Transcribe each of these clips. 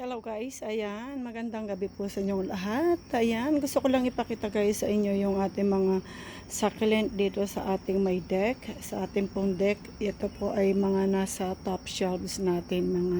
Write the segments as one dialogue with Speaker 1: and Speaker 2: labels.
Speaker 1: Hello guys, ayan, magandang gabi po sa inyong lahat. Ayan, gusto ko lang ipakita guys sa inyo yung ating mga succulent dito sa ating may deck. Sa ating pong deck, ito po ay mga nasa top shelves natin, mga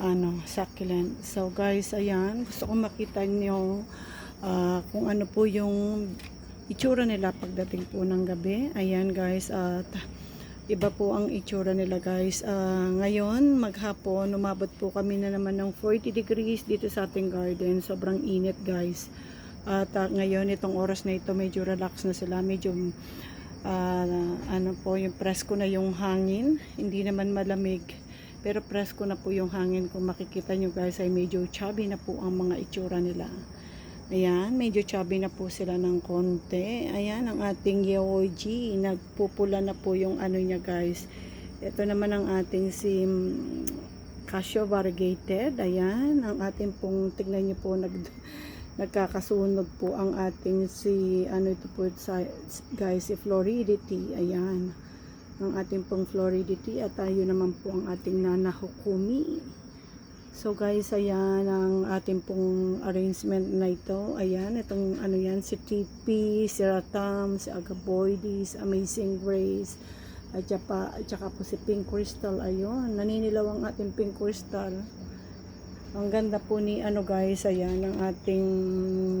Speaker 1: ano, succulent. So guys, ayan, gusto ko makita nyo ah, kung ano po yung itsura nila pagdating po ng gabi. Ayan guys, at Iba po ang itsura nila guys. Ah, ngayon, maghapon, umabot po kami na naman ng 40 degrees dito sa ating garden. Sobrang init guys. At ah, ngayon, itong oras na ito, medyo relax na sila. Medyo, ah, ano po, yung presko na yung hangin. Hindi naman malamig. Pero presko na po yung hangin. Kung makikita nyo guys, ay medyo chubby na po ang mga itsura nila. Ayan, medyo chubby na po sila ng konti. Ayan, ang ating Yeoji. Nagpupula na po yung ano niya guys. Ito naman ang ating si mm, Casio variegated. Ayan, ang ating pong, tignan niyo po, nag, nagkakasunog po ang ating si, ano ito po guys, si Floridity. Ayan, ang ating pong Floridity. At tayo naman po ang ating Nana Hukumi. So guys, ayan ang ating pong arrangement na ito. Ayan, itong ano yan, si TP, si Ratam, si Agaboides, Amazing Grace, at saka, at saka po si Pink Crystal. Ayun, naninilaw ang ating Pink Crystal. Ang ganda po ni ano guys, ayan, ang ating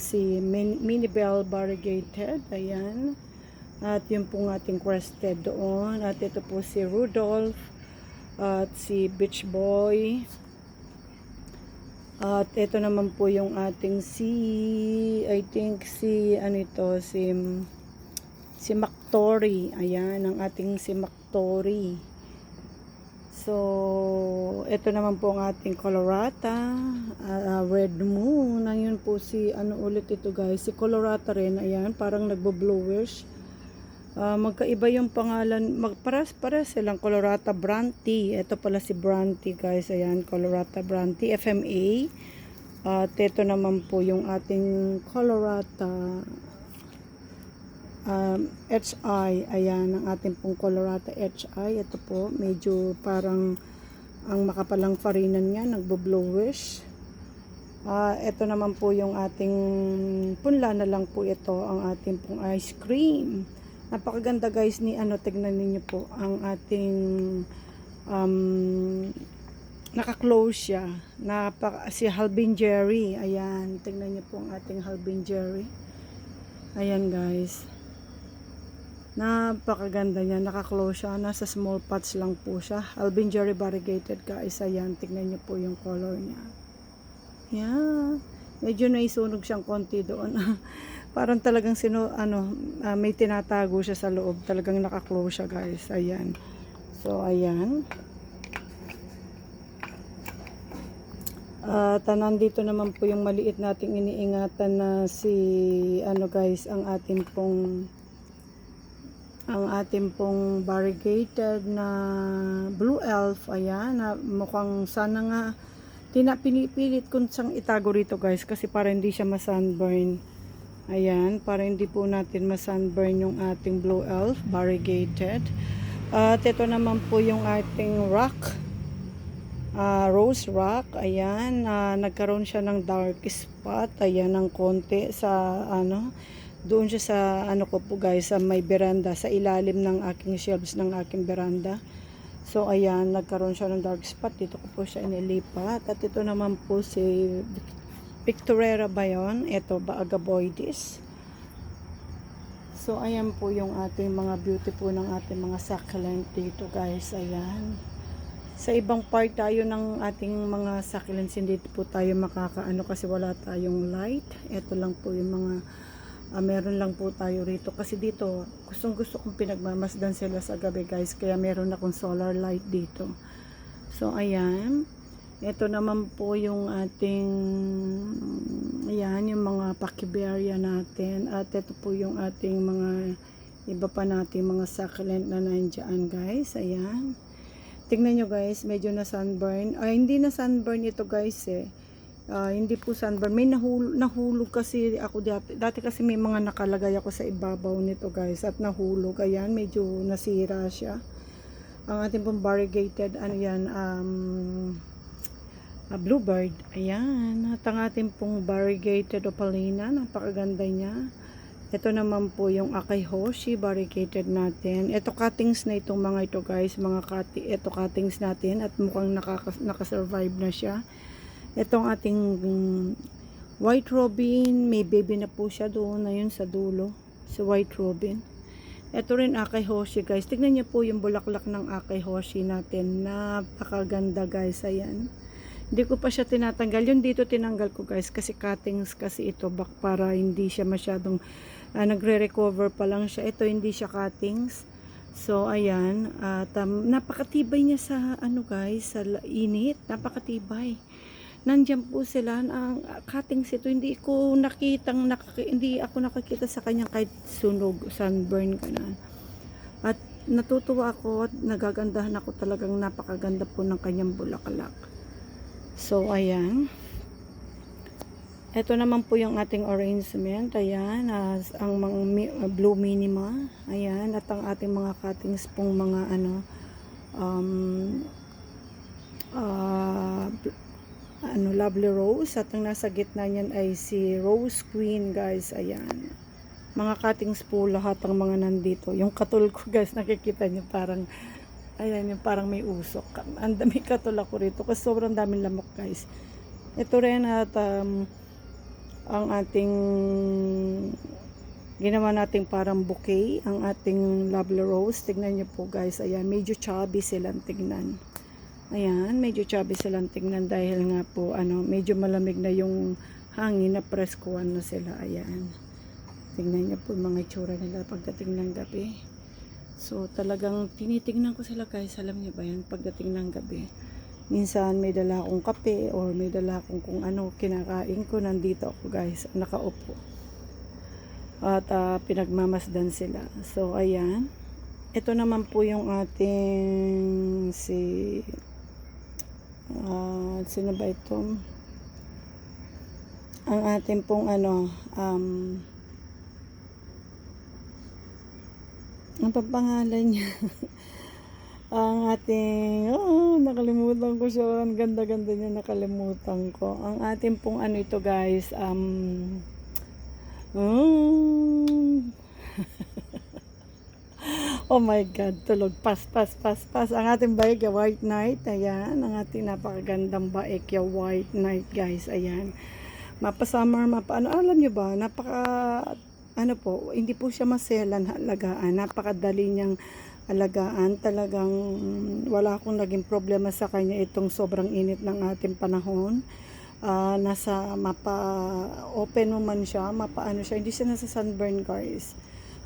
Speaker 1: si Min- Mini Bell Variegated. Ayan. At yun pong ating crested doon. At ito po si Rudolph. At si Beach Boy. At ito naman po yung ating si I think si ano ito si si Mactory. Ayan ang ating si Mactory. So, ito naman po ang ating Colorata, ah, Red Moon. Ayun po si ano ulit ito guys, si Colorata rin. Ayan, parang nagbo-bluish. Ah, magkaiba yung pangalan, magparas pares silang Colorata Branty. Ito pala si Branty guys, ayan, Colorata Branty FMA. At ito naman po yung ating Colorata um, HI. Ayan, ang ating pong Colorata HI. Ito po, medyo parang ang makapalang farinan niya, nagbo-blowish. Ah, ito naman po yung ating punla na lang po ito, ang ating pong ice cream. Napakaganda guys ni ano, tignan ninyo po ang ating um, naka-close siya. Napaka, si Halbin Jerry. Ayan, tignan niyo po ang ating Halbin Jerry. Ayan guys. Napakaganda niya. Naka-close siya. Nasa small pots lang po siya. Halbin Jerry variegated guys. Ayan, tignan niyo po yung color niya. Yan. Medyo naisunog siyang konti doon. Parang talagang sino, ano, ah, may tinatago siya sa loob. Talagang naka-close siya guys. Ayan. So, ayan. At uh, nandito naman po yung maliit nating iniingatan na si ano guys ang ating pong ang ating pong variegated na blue elf ayan na mukhang sana nga tina pinipilit ko siyang itago rito guys kasi para hindi siya ma-sunburn ayan para hindi po natin ma-sunburn yung ating blue elf variegated. At ito naman po yung ating rock ah, rose rock. Ayan ah, nagkaroon siya ng dark spot. Ayan ng konti sa ano doon siya sa ano ko po guys sa may veranda sa ilalim ng aking shelves ng aking veranda so ayan nagkaroon siya ng dark spot. Dito ko po siya inilipat. At ito naman po si Victorera ba yun? ito ba Agaboides so ayan po yung ating mga beauty po ng ating mga succulent dito guys. Ayan. Sa ibang part tayo ng ating mga succulents hindi po tayo makakaano kasi wala tayong light. Ito lang po yung mga ah, meron lang po tayo rito. Kasi dito gustong gusto kong pinagmamasdan sila sa gabi guys. Kaya meron akong solar light dito. So ayan ito naman po yung ating ayan yung mga pakiberia natin at ito po yung ating mga iba pa nating mga succulent na nandiyan guys ayan Tingnan nyo guys, medyo na sunburn. Ay, hindi na sunburn ito guys eh. Ah, hindi po sunburn. May nahul nahulog kasi ako dati. Dati kasi may mga nakalagay ako sa ibabaw nito guys. At nahulog. Ayan, medyo nasira siya. Ang ating pong variegated, ano yan, um, ah, bluebird. Ayan. At ang ating pong variegated opalina. Napakaganda niya. Ito naman po yung Akai Hoshi variegated natin. Ito cuttings na itong mga ito guys. Mga cutti, ito cuttings natin at mukhang nakaka, nakasurvive na siya. Itong ating mm, white robin. May baby na po siya doon na yun sa dulo. Sa white robin. Ito rin Akai Hoshi guys. Tignan niyo po yung bulaklak ng Akai Hoshi natin. Napakaganda guys. Ayan. Hindi ko pa siya tinatanggal. Yung dito tinanggal ko guys kasi cuttings kasi ito bak para hindi siya masyadong ah, nagre-recover pa lang siya. Ito hindi siya cuttings. So ayan, at um, napakatibay niya sa ano guys, sa init, napakatibay. Nandiyan po sila ang cuttings ito hindi ko nakitang nakaki, hindi ako nakakita sa kanyang kahit sunog, sunburn na. At natutuwa ako at nagagandahan ako talagang napakaganda po ng kanyang bulaklak. So, ayan. Ito naman po yung ating arrangement. Ayan. as ang mga mi- uh, blue minima. Ayan. At ang ating mga cuttings pong mga ano. Um, bl- ano, lovely rose. At ang nasa gitna niyan ay si rose queen guys. Ayan. Mga cuttings po lahat ang mga nandito. Yung katul ko guys, nakikita niyo parang Ayan, yung parang may usok. Ang dami katul ako rito kasi sobrang daming lamok guys. Ito rin at um, ang ating ginawa nating parang bouquet, ang ating lovely rose. Tignan niyo po guys, ayan, medyo chubby silang tignan. Ayan, medyo chubby silang tignan dahil nga po, ano, medyo malamig na yung hangin na preskuhan na sila. Ayan. Tignan niyo po mga itsura nila pagdating ng gabi. So, talagang tinitignan ko sila guys. Alam niyo ba yan? Pagdating ng gabi. Minsan may dala akong kape or may dala akong kung ano kinakain ko. Nandito ako guys. Nakaupo. At ah, pinagmamasdan sila. So, ayan. Ito naman po yung ating si ah sino ba ito? Ang ating pong ano um, Ang pangalan niya. ang ating, oh, nakalimutan ko siya. Ang ganda-ganda niya, nakalimutan ko. Ang ating pong ano ito guys, um, um, oh my God, tulog. Pas, pas, pas, pas. Ang ating Baekya White Knight, ayan. Ang ating napakagandang Baekya White Knight, guys, ayan. Mapa summer, mapa ano, alam nyo ba, napaka ano po, hindi po siya maselan alagaan. Napakadali niyang alagaan. Talagang wala akong naging problema sa kanya itong sobrang init ng ating panahon. Ah, nasa mapa open mo man siya, mapa ano siya, hindi siya nasa sunburn guys.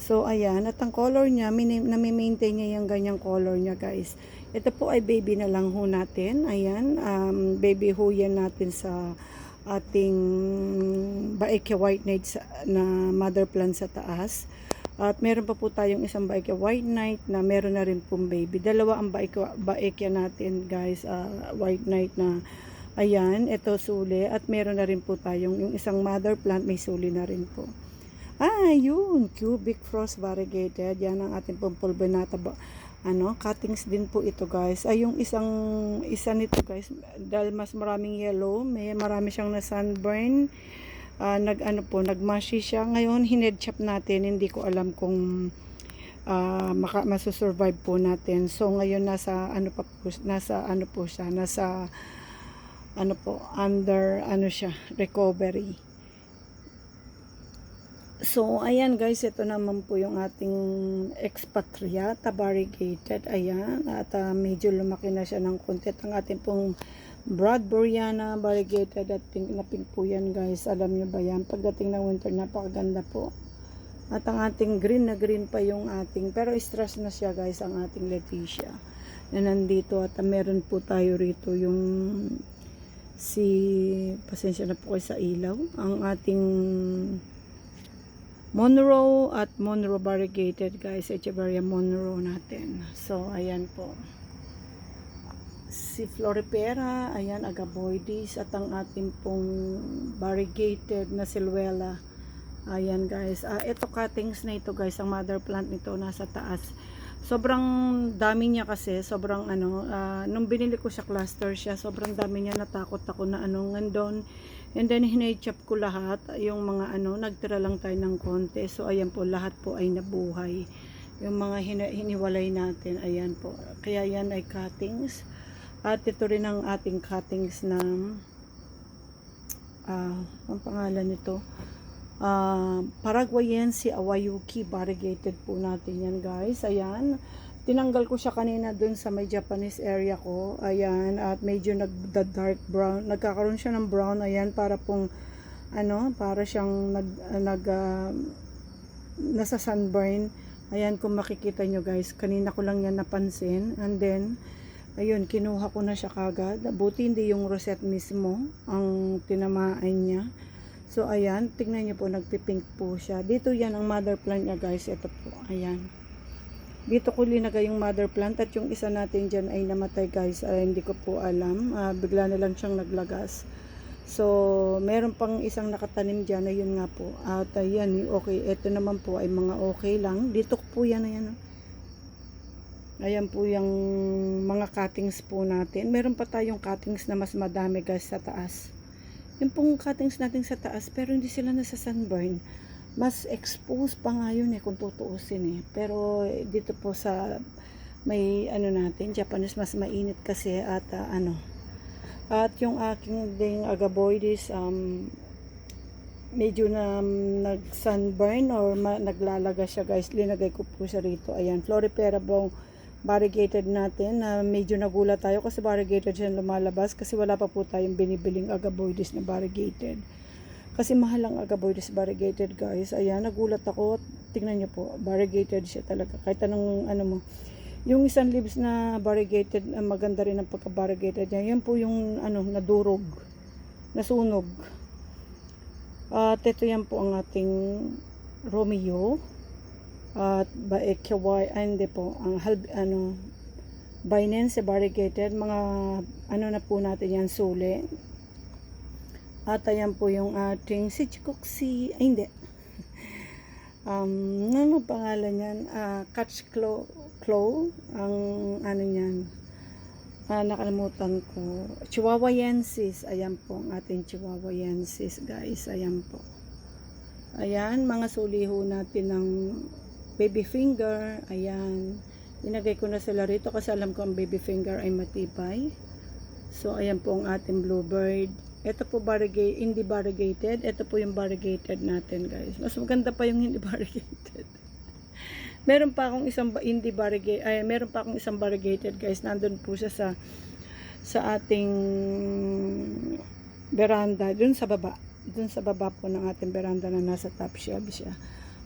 Speaker 1: So ayan, at ang color niya, nami-maintain niya yung ganyang color niya guys. Ito po ay baby na lang ho natin. Ayan, um, baby ho yan natin sa ating Baekya White Knight sa, na mother plant sa taas. At meron pa po tayong isang Baekya White Knight na meron na rin pong baby. Dalawa ang Baekya, Baekya natin guys, ah, White Knight na ayan, ito suli. At meron na rin po tayong yung isang mother plant may suli na rin po. Ah, yun, cubic frost variegated. Yan ang ating pong pulbinata ba- ano, cuttings din po ito guys. Ay yung isang isa nito guys, dahil mas maraming yellow, may marami siyang na sunburn. Ah, nag ano po, nagmashi siya. Ngayon hinedchop natin, hindi ko alam kung ah maka, masusurvive po natin. So ngayon nasa ano pa po, nasa ano po siya, nasa ano po, under ano siya, recovery. So, ayan guys, ito naman po yung ating expatriata variegated. Ayan, at ah, medyo lumaki na siya ng konti. At Ang ating pong Bradburiana variegated at pink na pink po yan guys. Alam nyo ba yan? Pagdating ng winter, napakaganda po. At ang ating green na green pa yung ating, pero stress na siya guys, ang ating Leticia. Na nandito at ah, meron po tayo rito yung si, pasensya na po kayo sa ilaw, ang ating Monroe at Monroe variegated guys, Echeverria Monroe natin. So, ayan po. Si Floripera, ayan, Agaboides, at ang ating pong variegated na Silwela. Ayan guys. Ah, ito cuttings na ito guys, ang mother plant nito nasa taas. Sobrang dami niya kasi, sobrang ano, ah, nung binili ko siya cluster siya, sobrang dami niya natakot ako na ano ngandon. And then hinay-chop ko lahat, yung mga ano, nagtira lang tayo ng konti. So ayan po, lahat po ay nabuhay. Yung mga hina- hiniwalay natin, ayan po. Kaya yan ay cuttings. At ito rin ang ating cuttings na ah, ang pangalan nito? Ah, Paraguayense Awayuki variegated po natin yan guys. Ayan. Tinanggal ko siya kanina dun sa may Japanese area ko. Ayan. At medyo nag dark brown. Nagkakaroon siya ng brown. Ayan. Para pong ano, para siyang nag, nag ah, nasa sunburn. Ayan kung makikita nyo guys. Kanina ko lang yan napansin. And then, ayun, kinuha ko na siya kagad. Buti hindi yung rosette mismo ang tinamaan niya. So, ayan, tingnan niyo po, nagpipink po siya. Dito yan ang mother plant niya, guys. Ito po, ayan. Dito ko linagay yung mother plant at yung isa natin dyan ay namatay, guys. Ay, hindi ko po alam. Ah, bigla na lang siyang naglagas. So, meron pang isang nakatanim dyan, ayun nga po. At ayan, okay, ito naman po ay mga okay lang. Dito ko po yan, ayan. Oh. Ayan po yung mga cuttings po natin. Meron pa tayong cuttings na mas madami, guys, sa taas yung pong cuttings natin sa taas pero hindi sila nasa sunburn mas exposed pa nga yun eh kung tutuusin eh. Pero eh, dito po sa may ano natin Japanese mas mainit kasi at ah, ano. At yung aking ding agaboides um, medyo na um, nag sunburn or ma- naglalaga siya guys. Linagay ko po siya rito. Ayan floripera bong variegated natin na medyo nagulat tayo kasi variegated siya lumalabas kasi wala pa po tayong binibiling agaboides na variegated. Kasi mahal ang agaboides variegated guys. Ayan, nagulat ako. Tingnan niyo po, variegated siya talaga. Kahit anong ano mo. Yung isang leaves na variegated, ah, maganda rin ang pagka-variegated niya. Yan po yung ano, nadurog, nasunog. At ito yan po ang ating Romeo at ba ekaway ay hindi po ang halb ano Binance variegated mga ano na po natin yan suli at ayan po yung ating si Chikuksi. Ay hindi. Um ano pangalan yan uh, catch claw claw? Ang ano yan ah, nakalimutan ko. Chihuahuayensis ayan po ang ating Chihuahuayensis guys. Ayan po. Ayan mga suliho natin ng baby finger, ayan. Inagay ko na sila rito kasi alam ko ang baby finger ay matibay. So, ayan po ang ating bluebird. Ito po variegated, hindi variegated. Ito po yung variegated natin, guys. Mas maganda pa yung hindi variegated. meron pa akong isang hindi variegated, ay, meron pa akong isang variegated, guys. Nandun po siya sa sa ating veranda, dun sa baba. Dun sa baba po ng ating veranda na nasa top shelf siya.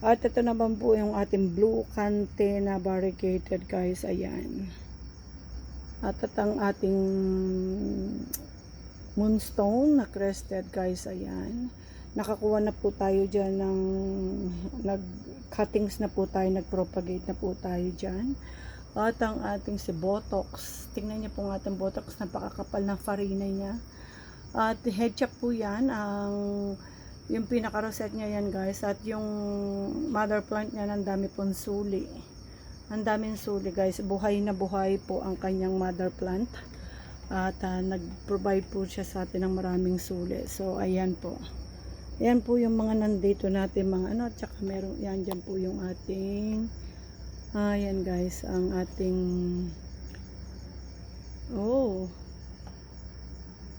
Speaker 1: At ito naman po yung ating blue kante na variegated guys. Ayan. At ito ang ating moonstone na crested guys. Ayan. Nakakuha na po tayo dyan ng nag cuttings na po tayo. Nag-propagate na po tayo dyan. At ang ating si Botox. Tingnan niyo po ang ating Botox. Napakakapal ng farina niya. At head chop po yan. Ang yung pinaka-rosette niya yan guys. At yung mother plant niya, ang dami pong suli. Ang daming suli guys. Buhay na buhay po ang kanyang mother plant. At ah, nag-provide po siya sa atin ng maraming suli. So, ayan po. Ayan po yung mga nandito natin mga ano. At saka meron, yan dyan po yung ating ayan guys. Ang ating oh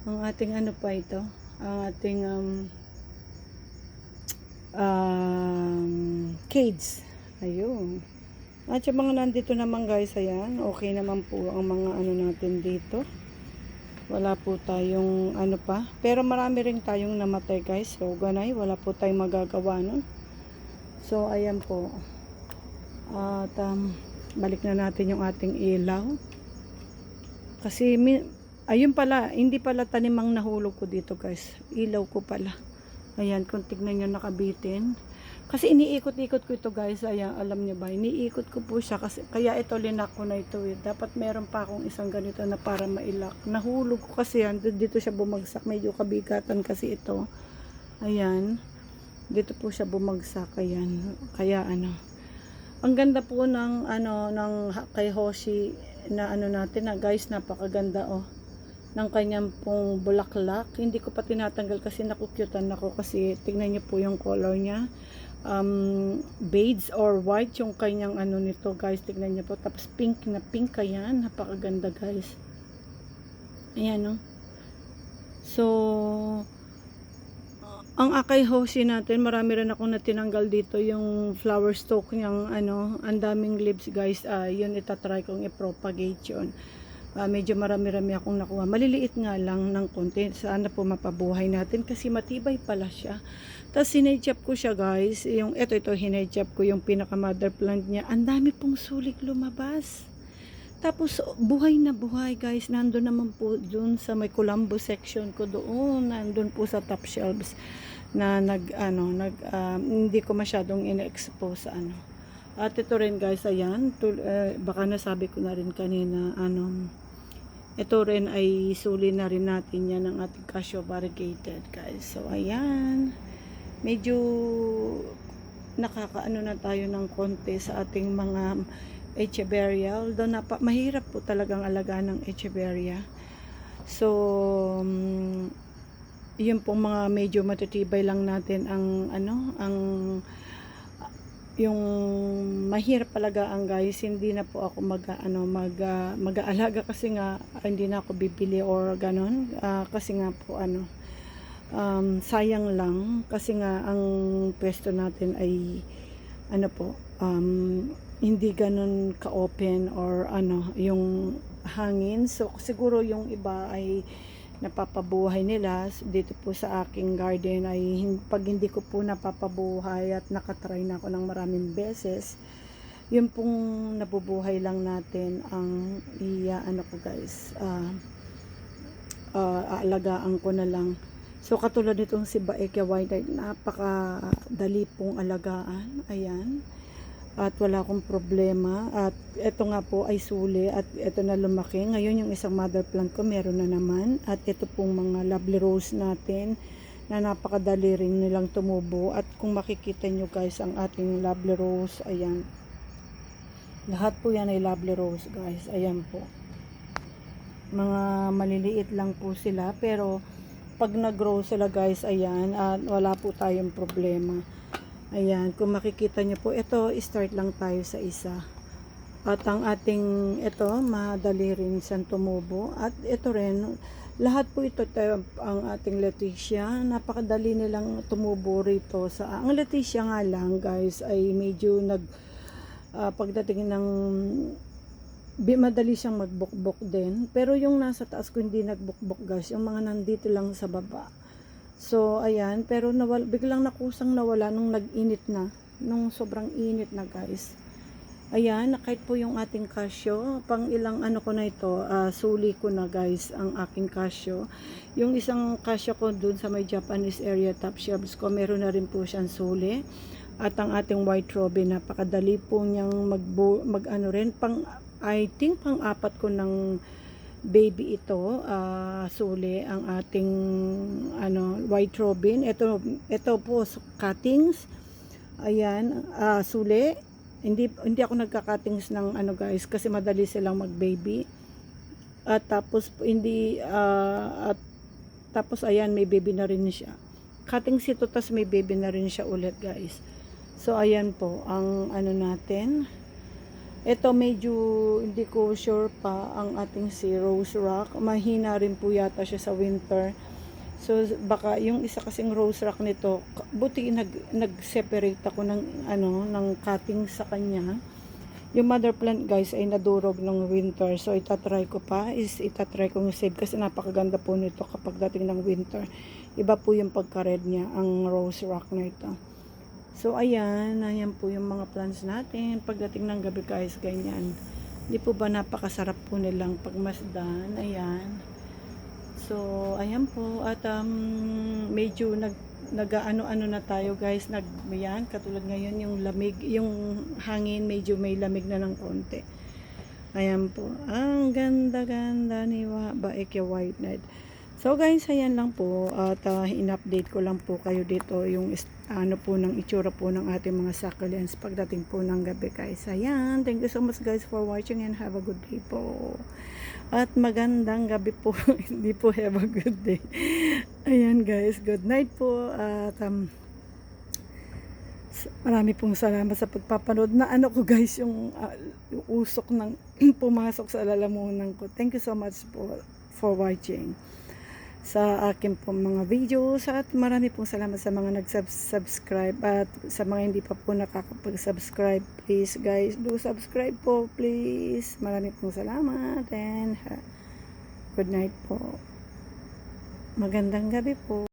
Speaker 1: ang ating ano pa ito. Ang ating um, um, cage. Ayun. At yung mga nandito naman guys, ayan, okay naman po ang mga ano natin dito. Wala po tayong ano pa. Pero marami rin tayong namatay guys. So, ganay, wala po tayong magagawa nun. So, ayan po. At um, balik na natin yung ating ilaw. Kasi, ayun pala, hindi pala tanimang nahulog ko dito guys. Ilaw ko pala. Ayan, kung tignan nyo nakabitin. Kasi iniikot-ikot ko ito guys. Ayan, alam nyo ba? Iniikot ko po siya. Kasi, kaya ito linak ko na ito. Eh. Dapat meron pa akong isang ganito na para mailak. Nahulog ko kasi yan. Dito siya bumagsak. Medyo kabigatan kasi ito. Ayan. Dito po siya bumagsak. Ayan. Kaya ano. Ang ganda po ng ano ng kay Hoshi na ano natin na guys, napakaganda oh ng kanyang pong bulaklak. Hindi ko pa tinatanggal kasi nakukyutan ako kasi tignan niyo po yung color niya. Um, beads or white yung kanyang ano nito guys. Tignan niyo po. Tapos pink na pink yan. Napakaganda guys. Ayan oh. So, ang Akay Hoshi natin, marami rin akong natinanggal dito yung flower stalk niyang ano, ang daming leaves guys. Ah, yun itatry kong i-propagate yun. Ah, medyo marami-rami akong nakuha. Maliliit nga lang ng konti. Sana po mapabuhay natin kasi matibay pala siya. Tapos hinedjap ko siya guys. Yung, eto, ito, hinedjap ko yung pinaka mother plant niya. Ang dami pong sulik lumabas. Tapos buhay na buhay guys. Nandun naman po dun sa may Colombo section ko doon. Nandun po sa top shelves na nag ano nag um, hindi ko masyadong ina-expose sa ano. At ito rin guys, ayan, tul, eh, baka nasabi ko na rin kanina, ano, ito rin ay suli na rin natin yan ng ating casio variegated guys. So ayan, medyo nakakaano na tayo ng konti sa ating mga echeveria. Although napa, mahirap po talagang alagaan ng echeveria. So, um, yun pong mga medyo matitibay lang natin ang ano, ang yung mahirap palagaan guys hindi na po ako mag ano mag ah, mag-aalaga kasi nga ah, hindi na ako bibili or ganon. Ah, kasi nga po ano um, sayang lang. Kasi nga ang pwesto natin ay ano po um, hindi ganon ka-open or ano yung hangin. So siguro yung iba ay napapabuhay nila dito po sa aking garden ay pag hindi ko po napapabuhay at nakatry na ako ng maraming beses yun pong nabubuhay lang natin ang iya ano ko guys ah ah, aalagaan ko na lang. So katulad nitong si Baekya White napaka dali pong alagaan. Ayan at wala akong problema. At ito nga po ay suli at ito na lumaki. Ngayon yung isang mother plant ko meron na naman. At ito pong mga lovely rose natin na napakadali rin nilang tumubo. At kung makikita nyo guys ang ating lovely rose ayan. Lahat po yan ay lovely rose guys. Ayan po. Mga maliliit lang po sila. Pero pag nag-grow sila guys ayan at wala po tayong problema Ayan, kung makikita nyo po, ito, start lang tayo sa isa. At ang ating, ito, madali rin siyang tumubo. At ito rin, lahat po ito tayo, ang ating Leticia. Napakadali nilang tumubo rito. Sa, ang Leticia nga lang, guys, ay medyo nag, ah, pagdating ng, madali siyang magbukbok din. Pero yung nasa taas ko hindi nagbukbok, guys. Yung mga nandito lang sa baba. So, ayan. Pero nawal, biglang nakusang nawala nung nag-init na. Nung sobrang init na, guys. Ayan, kahit po yung ating casio, pang ilang ano ko na ito, ah, suli ko na guys, ang aking casio. Yung isang casio ko dun sa may Japanese area top shelves ko, meron na rin po siyang suli. At ang ating white robin, napakadali po niyang mag, mag ano rin, pang, I think pang apat ko ng baby ito, ah, suli ang ating ano white robin. Ito ito po cuttings. Ayan, ah, suli. Hindi hindi ako nagka-cuttings ng ano guys kasi madali silang mag-baby. At tapos po, hindi ah, at tapos ayan may baby na rin siya. Cuttings ito tas may baby na rin siya ulit guys. So ayan po ang ano natin. Ito medyo hindi ko sure pa ang ating si Rose Rock. Mahina rin po yata siya sa winter. So baka yung isa kasing Rose Rock nito, buti nag nag-separate ako ng ano ng cutting sa kanya. Yung mother plant guys ay nadurog ng winter. So itatry ko pa is itatry kong save kasi napakaganda po nito kapag dating ng winter. Iba po yung pagka-red niya ang Rose Rock na ito. So, ayan, ayan po yung mga plants natin. Pagdating ng gabi guys, ganyan. Di po ba napakasarap po nilang pagmasdan? Ayan. So, ayan po. At um, medyo nag nag-ano-ano na tayo guys. Nag, yan, katulad ngayon yung lamig, yung hangin medyo may lamig na ng konti. Ayan po. Ang ganda-ganda ni Baekya White Knight. So guys, ayan lang po at uh, in-update ko lang po kayo dito yung ano po ng itsura po ng ating mga succulents pagdating po ng gabi guys. Ayan, thank you so much guys for watching and have a good day po. At magandang gabi po, hindi po have a good day. Ayan guys, good night po at um, marami pong salamat sa pagpapanood na ano ko guys yung, ah, yung usok ng pumasok sa lalamunan ko. Thank you so much po for watching sa akin po mga videos. At marami pong salamat sa mga nag-subscribe at sa mga hindi pa po nakakapag-subscribe please guys do subscribe po please. Marami pong salamat and good night po. Magandang gabi po